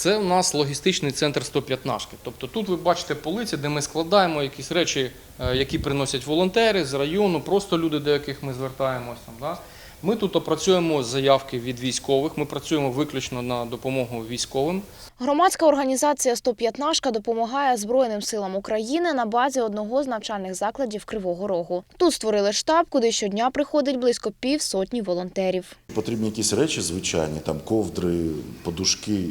Це у нас логістичний центр 115. Тобто тут ви бачите полиці, де ми складаємо якісь речі, е, які приносять волонтери з району, просто люди, до яких ми звертаємося. Да? Ми тут опрацюємо заявки від військових, ми працюємо виключно на допомогу військовим. Громадська організація «115» допомагає Збройним силам України на базі одного з навчальних закладів Кривого Рогу. Тут створили штаб, куди щодня приходить близько півсотні волонтерів. Потрібні якісь речі звичайні, там ковдри, подушки,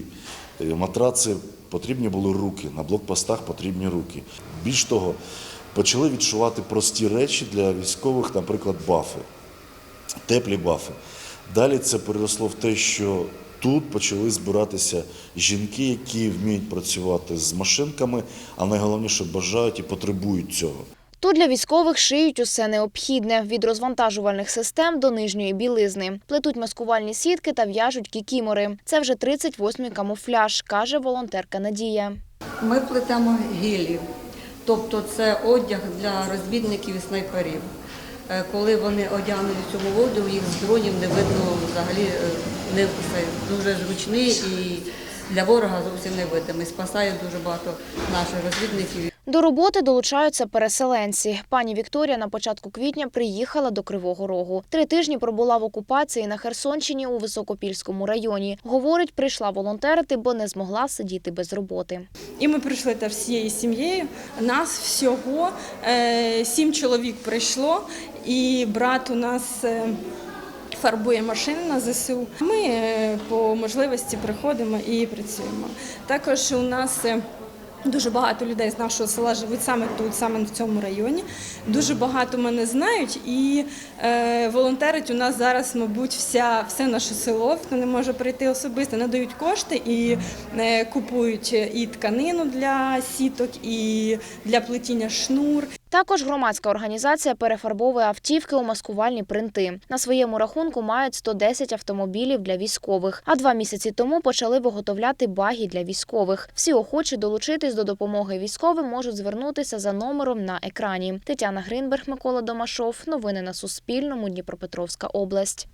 е, матраци. Потрібні були руки. На блокпостах потрібні руки. Більш того, почали відчувати прості речі для військових, наприклад, бафи, теплі бафи. Далі це переросло в те, що тут почали збиратися жінки, які вміють працювати з машинками, а найголовніше бажають і потребують цього. Тут для військових шиють усе необхідне від розвантажувальних систем до нижньої білизни. Плетуть маскувальні сітки та в'яжуть кікімори. Це вже 38-й камуфляж, каже волонтерка Надія. Ми плетемо гілі, тобто це одяг для розвідників і снайперів. Е, Коли вони одягнуть в цьому одягу, їх з дронів не видно взагалі не дуже зручний і для ворога зовсім не видимий. Спасає дуже багато наших розвідників. До роботи долучаються переселенці. Пані Вікторія на початку квітня приїхала до Кривого Рогу. Три тижні пробула в окупації на Херсонщині у Високопільському районі. Говорить, прийшла волонтерити, бо не змогла сидіти без роботи. І ми прийшли та всією сім'єю. Нас всього е, сім чоловік прийшло, і брат у нас. е, Фарбує машини на ЗСУ. Ми е, по можливості приходимо і працюємо. Також у нас дуже багато людей з нашого села живуть саме тут, саме в цьому районі. Дуже багато мене знають, і е, волонтерить у нас зараз, мабуть, вся все наше село. Хто не може прийти особисто, надають кошти і е, купують і тканину для сіток, і для плетіння шнур. Також громадська організація перефарбовує автівки у маскувальні принти. На своєму рахунку мають 110 автомобілів для військових. А два місяці тому почали виготовляти баги для військових. Всі охочі долучитись до допомоги військовим можуть звернутися за номером на екрані. Тетяна Гринберг, Микола Домашов. Новини на Суспільному. Дніпропетровська область.